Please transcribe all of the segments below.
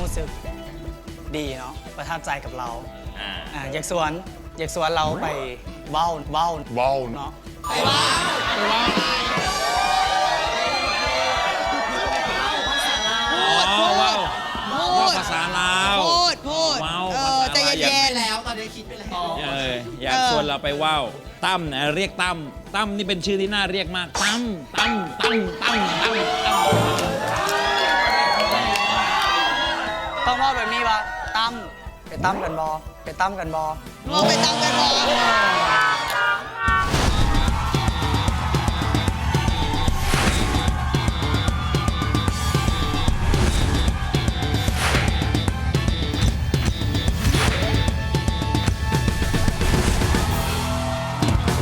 รู้สึกดีเนาะประทับใจกับเราอ่าอ่าอยากสวนอยากสวนเราไปเว้าเว้าว้าวเนาะอ๋อว้าวว้าวภาษาลาว พูดพูดว้าวเอภาอษา ใจลาวเย็นแล้วตอนนี้คิดไปแล้ว เอออยากชวนเราไปว่าวตั้มนะเรียกตั้มตั้มนี่เป็นชื่อที่น่าเรียกมากตั้มตั้มตั้มตั้มตั้มตั้ม ต้องเว่าแบบนี้วะตั้มไปตั้มกันบอไปตั้มกันบอๆงงไปตามกันบอ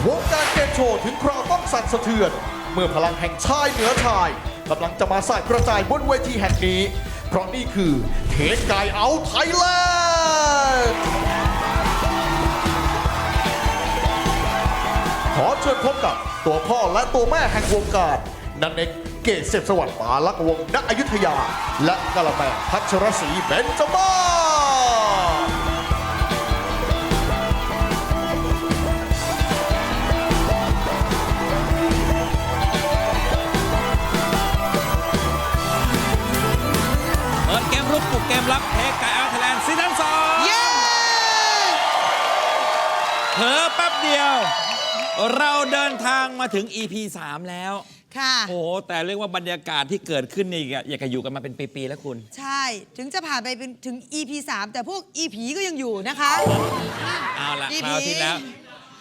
วงการเกมโชว์ถึงคราวต้องสั่นสะเทือน เมื่อพลังแห่งชายเหนือชายกำลังจะมาสายกระจายบนเวทีแห่งนี้ เพราะนี่คือเทสกายเอาไทยแลนด์ขอเชิญพบกับตัวพ่อและตัวแม่แห่งวงการนันเอกเกศเสพสวัสดิ์ปาลักวงณอยุธยา และกะละแมพัชรศรีเบนจมา เราเดินทางมาถึง EP 3 แล้ว ค่ะ โอ้โห แต่เรียกว่าบรรยากาศที่เกิดขึ้นนี่อยากจะอยู่กันมาเป็นปี ๆ แล้วคุณ ใช่ ถึงจะผ่านไปเป็นถึง EP 3 แต่พวก EP ก็ยังอยู่นะคะ เอาละ EP คราวที่แล้ว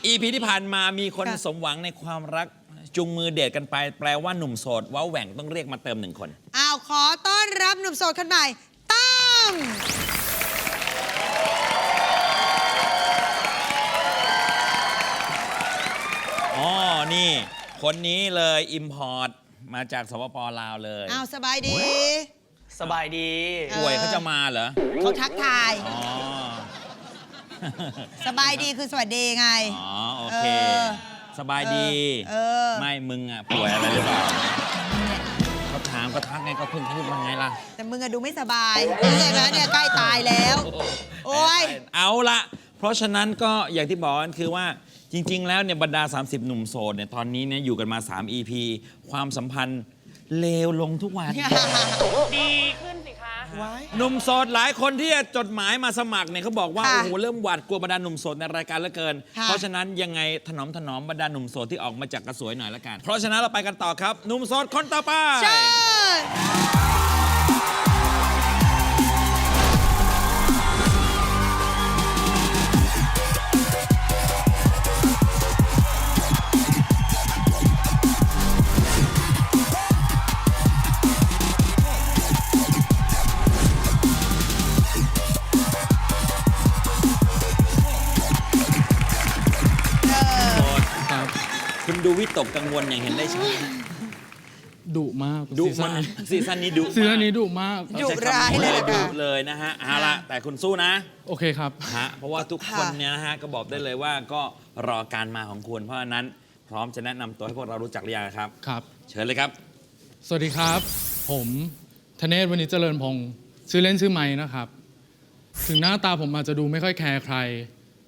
EP ที่ผ่านมามีคนค่ะ สมหวังในความรักจุงมือเดทกันไป แปลว่าหนุ่มโสดว้าแหว่งต้องเรียกมาเติมหนึ่งคน อ้าว ขอต้อนรับหนุ่มโสดคนใหม่ตั้ม นี่ คนนี้เลยอิมพอร์ตมาจากสปปลาวเลย อ้าวสบายดี สบายดีเออป่วยเขาจะมาเหรอ เขาทักทาย อ๋อ สบายดีคือสวัสดีไง อ๋อ โอเค เออสบายดี เออ ไม่ มึงอะ ป่วยอะไรหรือเปล่าเขาถามก็ทักไงก็เพิ่งพูดมาไงล่ะ แต่มึงอะดูไม่สบายเข้าใจไหมเนี่ยใกล้ตายแล้ว โอ้ย เอาละ เพราะฉะนั้นก็อย่างที่บอกกันคือว่า จริง ๆ แล้วเนี่ยบรรดา 30 หนุ่มโสดเนี่ยตอนนี้เนี่ยอยู่กันมา 3 EP ความสัมพันธ์เลวลงทุกวัน ดีขึ้นสิคะ หนุ่มโสดหลายคนที่จะจดหมายมาสมัครเนี่ยเขาบอกว่าค่ะโอ้โหเริ่มหวาดกลัวบรรดาหนุ่มโสดในรายการเหลือเกิน ค่ะ เพราะฉะนั้นยังไงถนอมถนอมบรรดาหนุ่มโสดที่ออกมาจากกระสวยหน่อยละกัน เพราะฉะนั้นเราไปกันต่อครับ หนุ่มโสดคนต่อไป เชิญ วิตกกังวลอย่างเห็นได้ชัดดุมากดุซีซั่มานกนี้ซีซั่นนี้ดุซีซั่นมากนี้ดุมากดุใช้คำร้ายเลยดุค่ะเลยนะฮะเอาละแต่คุณสู้นะ โอเคครับฮะเพราะว่าทุกคนค่ะเนี่ยนะฮะก็บอกได้เลยว่าก็รอการมาของคุณเพราะฉะนั้นพร้อมจะแนะนำตัวให้พวกเรารู้จักหรือยังครับครับ เชิญเลยครับ สวัสดีครับ ผมธเนศวณิชเจริญพงศ์ชื่อเล่นชื่อไม้นะครับ ถึงหน้าตาผมอาจจะดูไม่ค่อยแคร์ใคร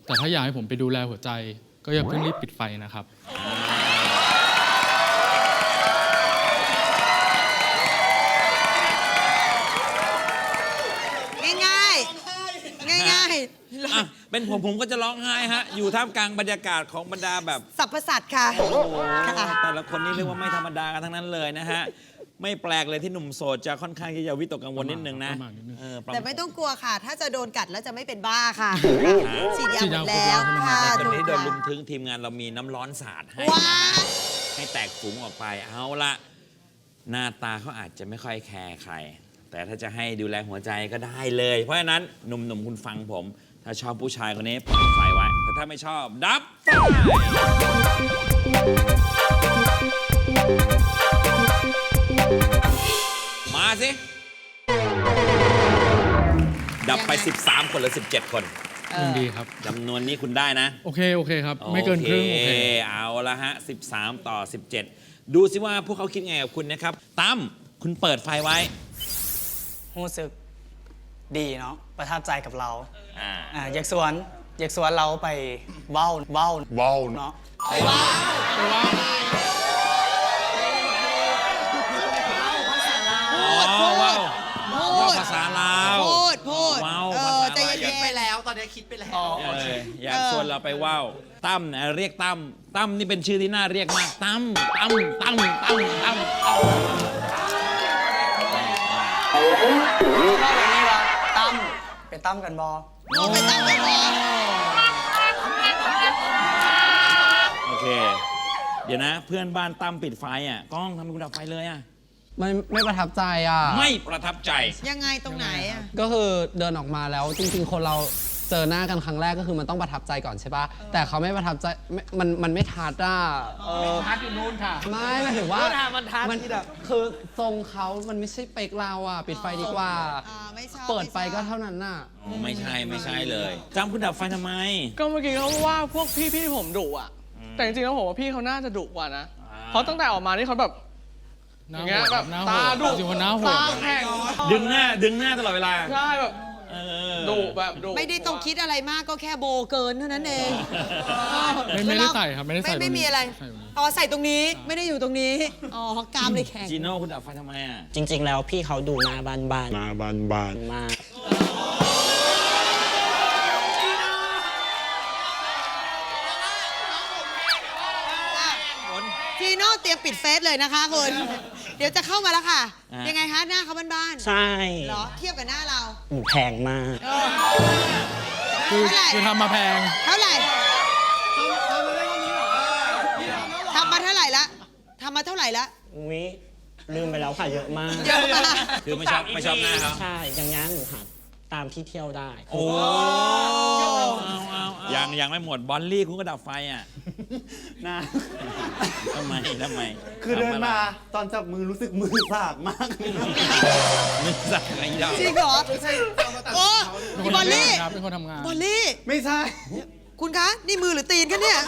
แต่ถ้าอยากให้ผมไปดูแลหัวใจ ก็อย่าเพิ่งรีบปิดไฟนะครับ เป็นผมผมก็จะร้องไห้ฮะ อยู่ท่ามกลางบรรยากาศของบรรดาแบบๆสัพพสัตว์ค่ะ โอ้โหค่ะ แต่ละคนนี่เรียกว่าไม่ธรรมดากันทั้งนั้นเลยนะฮะ ไม่แปลกเลยที่หนุ่มโสดจะค่อนข้างที่จะวิตกกังวลนิดนึงนะประมาณนิดนึง เออประาณแต่ไม่ต้องกลัวค่ะ ถ้าจะโดนกัดแล้วจะไม่เป็นบ้าค่ะฉีดยาฉีดหมยาดแล้วครบแล้วค่ะแต่คนถูกที่โดนค่ะลุมถึงทีมงานเรามีน้ำร้อนสาดให้ว้าให้แตกฝูงออกไปเอาละหน้าตาเขาอาจจะไม่ค่อยแคร์ใคร แต่ถ้าจะให้ดูแลหัวใจก็ได้เลย เพราะฉะนั้นหนุ่มๆคุณฟังผม ถ้าชอบผู้ชายคนนี้เปิดไฟไว้ แต่ถ้าไม่ชอบดับไฟมาสิ ดับไป 13 คนหรือ 17 คนยินดีครับ จำนวนนี้คุณได้นะ โอเค โอเคครับ ไม่เกินครึ่ง โอเค เอาละฮะ 13 ต่อ 17 ดูสิว่าพวกเขาคิดไงกับคุณนะครับ ตั้ม คุณเปิดไฟไว้รู้สึก ดีเนาะประทับใจกับเราอ่าอ่าอยากสวนอยากสวนเราไปเว้าเว้าเว้าเนาะอ๋อว้าวพูว้าวดภาษาลาว พูดพูดว้าวเอภาอษา ใจลาวเย็นๆไปแล้วตอนนี้คิดไปแล้วเอออยากชวนเราไปว่าวตั้มนะเรียกตั้มตั้มนี่เป็นชื่อที่น่าเรียกมากตั้มตั้มตั้มตั้มตั้มชอบแบบนี้ปะตั้มไป ตั้มกันบอโนไปตั้งกันบอโอเค เดี๋ยวนะ เพื่อนบ้านตั้มปิดไฟอะกล้องทำไมคุณดับไฟเลยอะไม่ไม่ประทับใจอะ ไม่ประทับใจ ยังไงตรงไหนอะก็คือเดินออกมาแล้วจริงๆ คนเรา เจอหน้ากันครั้งแรกก็คือมันต้องประทับใจก่อนใช่ปะแต่เขาไม่ประทับใจไม่มันมันไม่ทัดอะไม่ทัดอยู่นู่นค่ะ ไม่หมายถึงว่ามันทัดมันคือทรงเขามันไม่ใช่เป๊กเราอะ ปิดไฟดีกว่า อ่าไม่ชอบเปิดไปม่ชก็อบเท่านั้นน่ะ ไม่ใช่ไม่ใช่เลยจำคุณดับไฟทำไม ก็เมื่อกี้เขาว่าพวกพี่ๆผมดุอะ แต่จริงๆแล้วผมว่าพี่เขาน่าจะดุกว่านะเพราะตั้งแต่ออกมานี่เขาแบบหน้าอย่างเงี้โหยดแบบหน้าโหตาดดุจริงๆคนหน้าโหด ตาแข็งดึงหน้าดึงหน้าตลอดเวลา ใช่แบบเออ ดุแบบดุไม่ได้ต้องคิดอะไรมากก็แค่โบเกินเท่านั้นเองไม่ไม่ได้ใส่ครับไม่ได้ใส่ไม่ตรงนี้มีอะไรใส่ตรงนี้ อ๋อใส่ตรงนี้ไม่ได้อยู่ตรงนี้อ๋อกรามเลยแข็งจีโน่คุณดับไฟทำไมอะจริง ๆ แล้วพี่เขาดูหน้าบานบานมาบานบานมากจีโน่เตรียมปิดเฟซเลยนะคะคุณ เดี๋ยวจะเข้ามาแล้วค่ะ อะ ยังไงคะหน้าเขาบ้านใช่ๆเหรอเทียบกับหน้าเราหนูแพงมาก เออคือเท่าไหร่คือทำมาแพง เท่าไหร่ทำมาเท่าไหร่ละทำมาเท่าไหร่ละอุ้ยลืมไปแล้วค่ะเยอะมาก เยอะมากคือไม่ชอบไม่ชอบหน้าเขาใช่ อย่างงั้นหนูหาตามที่เที่ยวได้ โอ้ ยังยังไม่หมดบอลลี่คุณก็ดับไฟอะนะ ทำไมทำไมคือเดินทำะไรมาตอนจับมือรู้สึกมือสากมากนึกสักไงดอกจริงเหรอโอ้เป็นคพี่นบอลทำงาลี่นครับเป็นคนทำงานบอลลี่ ไม่ใช่ คุณคะ นี่มือหรือตีนคะเนี่ย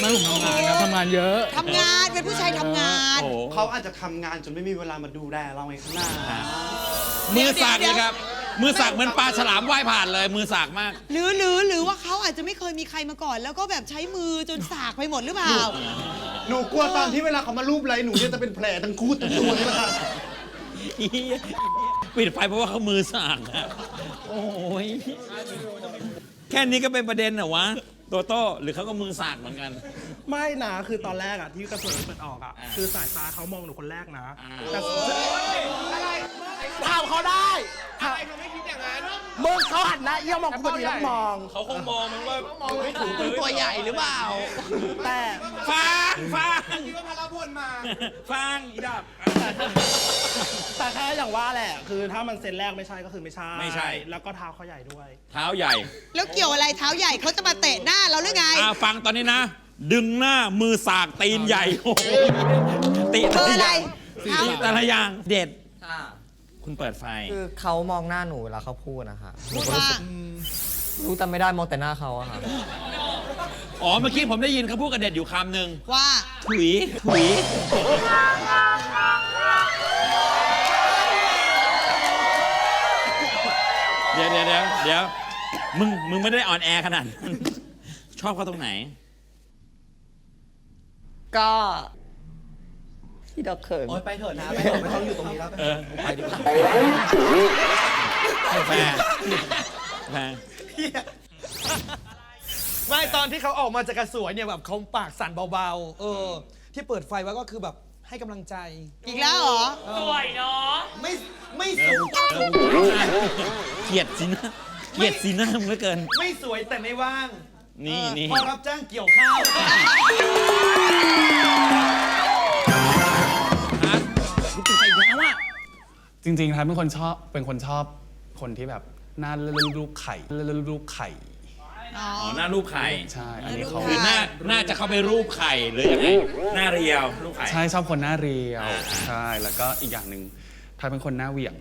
ไม่ผมทำงานครับทำงานเยอะทำงานเป็นผู้ชายทำงานโอ้เขาอาจจะทำงานจนไม่มีเวลามาดูแลเราไงข้างหน้า มือสักเดี๋เลยยวครับ มือสักเหมือนปลาฉลามว่ายผ่านเลย มือสักมาก หรือหรือหรือว่าเขาอาจจะไม่เคยมีใครมาก่อน แล้วก็แบบใช้มือจนสากไปหมดหรือเปล่า หนูกลัวตอนที่เวลาเขามารูปไรหนูเนี่ยจะเป็นแผลทั้งคู่ทั้งตัวนี่แหละค่ะปิดไฟเพราะว่าเขามือสักอะโอ้ย แค่นี้ก็เป็นประเด็นเหรอวะ โตโต้หรือเขาก็มือสักเหมือนกัน ไม่นะคือตอนแรกอะที่กระสุนเปิดออกอะคือสายตาเขามองหนูคนแรกนะแต่ ถามเขาได้ทำไมเขาไม่คิดอย่างนั้นมึงเขาหันหน้าเอี้ยวมองกูพอดีแล้วมอง เขาคงมองมันว่ามองไม่ถูกมึงตัวใหญ่หรือเปล่า แต่ฟังฟังฟังอีดับ แต่แค่อย่างว่าแหละ คือถ้ามันเซนแรกไม่ใช่ก็คือไม่ใช่ไม่ใช่ แล้วก็เท้าเขาใหญ่ด้วย เท้าใหญ่แล้วเกี่ยวอะไรเท้าใหญ่เขาจะมาเตะหน้าเราหรือไงอ่าฟังตอนนี้นะ ดึงหน้ามือสากตีนใหญ่โอ้โหติเบอร์อะไรติเท้าแต่ละอย่างเด็ด คุณเปิดไฟ คือเขามองหน้าหนูเวลาเขาพูดนะคะหนูพูดก็รู้ว่าสึกรู้แต่ไม่ได้มองแต่หน้าเขาอะค่ะอ๋อ เมื่อกี้ผมได้ยินเขาพูดกับเด็ดอยู่คำหนึ่งว่าถุยถุยเดี๋ยวเดี๋ยวเดี๋ยวเดี๋ยวมึง มึงไม่ได้ออนแอร์ขนาดนั้นชอบเขาตรงไหน ก็ พี่ดอกเขินโอ๊ยไปเถอะนะไปเถอะไม่ต้องอยู่ตรงนี้แล้วเออไปดีกว่าแฟร์แฟร์ไม่ตอนที่เขาออกมาจากกระสวยเนี่ยแบบเขาปากสั่นเบาๆ เออ ที่เปิดไฟไว้ก็คือแบบให้กำลังใจ อีกแล้วเหรอ สวยเนาะไม่ไม่สูงเกลียดสินะเกลียดสีหน้ามึงเหลือเกิน ไม่สวยแต่ไม่ว่างนี่เออนี่พอรับจ้างเกี่ยวข้าว จริงๆครับเป็นคนชอบเป็นคนชอบคนที่แบบหน้าเลื่อนรูปไข่เลื่อนรูปไข่ อ๋อ อ๋อหน้ารูปไข่ใช่ อันนี้เขาคือหน้าน่าจะเข้าไปรูปไข่หรือยังไงหน้าเรียวรูปไข่ ใช่ชอบคนหน้าเรียวอ่า ใช่แล้วก็อีกอย่างหนึ่งถ้าเป็นคนหน้าเหวี่ยง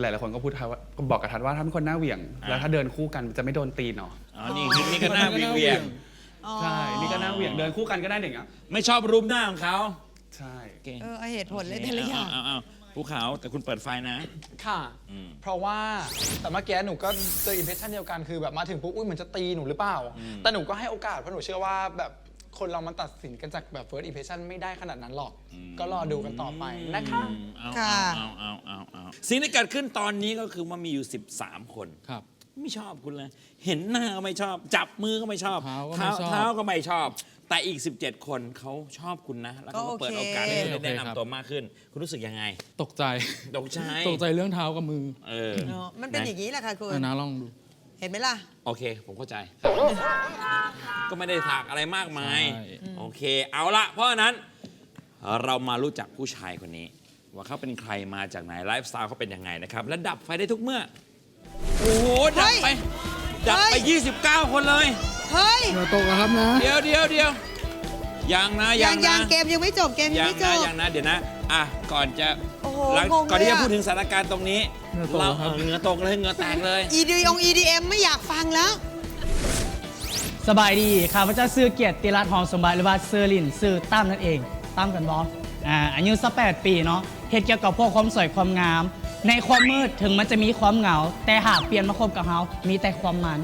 หลายๆคนก็พูดทัดว่าก็บอกกับทัดว่าถ้าเป็นคนหน้าเหวี่ยง แล้วถ้าเดินคู่กันจะไม่โดนตีนเนาะอ๋อนี่คือนี่ก็หน้าเวียงเวียงใช่นี่ก็หน้าเหวี่ยงเดินคู่กันก็ได้อย่างเงี้ยไม่ชอบรูปหน้าของเขาใช่โอเคเออเอาเหตุผลเลยแต่ละอย่าง เอาเอาเอา ภูเขาแต่คุณเปิดไฟนะ ค่ะ อืมเพราะว่าแต่เมื่อกี้หนูก็เจออิมเพรสชันเดียวกันคือแบบมาถึงปุ๊บอุ้ยเหมือนจะตีหนูหรือเปล่า อืม แต่หนูก็ให้โอกาสเพราะหนูเชื่อว่าแบบคนเรามันตัดสินกันจากแบบ first impression ไม่ได้ขนาดนั้นหรอก ก็รอดูกันต่อไปนะคะเอาค่ะเอาเอาเอาเอาสิ่งที่เกิดขึ้นตอนนี้ก็คือว่ามีอยู่ 13 คน ครับ ไม่ชอบคุณเลย เห็นหน้าก็ไม่ชอบ จับมือก็ไม่ชอบเท้าก็ไม่ชอบ เท้าก็ไม่ชอบ แต่อีก 17 คนเขาชอบคุณนะ แล้วเขาก็เปิดก็โอเค โอกาสให้คุณโอเคได้แนะครับนำตัวมากขึ้น คุณรู้สึกยังไงตกใจ ตกใจตกใจเรื่องเท้ากับมือเออเนอะมันเป็นอย่างนี้แหละค่ะคุณ อะนะลองดู เห็นไหมล่ะ โอเค ผมเข้าใจ ก็ไม่ได้ถากอะไรมากมาย ใช่ โอเค เอาละเพราะฉะนั้น เรามารู้จักผู้ชายคนนี้ ว่าเขาเป็นใครมาจากไหน ไลฟ์สไตล์เขาเป็นยังไงนะครับ และดับไฟได้ทุกเมื่อ โอ้โห ดับไป ดับไป 29 คนเลย เฮ้ย เดี๋ยวตกแล้วครับนะ เดี๋ยวเดี๋ยวเดี๋ยวยังนะยัยังงยันะงเกมยังไม่จบเกมยังยังไม่จนะบ ยังนะเดี๋ยวนะ อะ ก่อนจะโอ้โหหลังงงก่อนที่เลยจะอะ พูดถึงสถานการณ์ตรงนี้ เหงื่อตกเราครับ เออเหงื่อตกเลยเหงื่อแตกเลย ED อง EDM ไม่อยากฟังแล้ว สบายดีข้าพเจ้าซื้อเกียรติรัตน์หอมสมบัติหรือว่าซื้อลินซื้อตั้มนั่นเองตั้มกันบออ่าอายุสักแปดปีเนาะเหตุเกี่ยวกับพวกความสวยความงาม ในความมืดถึงมันจะมีความเหงา แต่หากเปลี่ยนมาคบกับเฮามีแต่ความมัน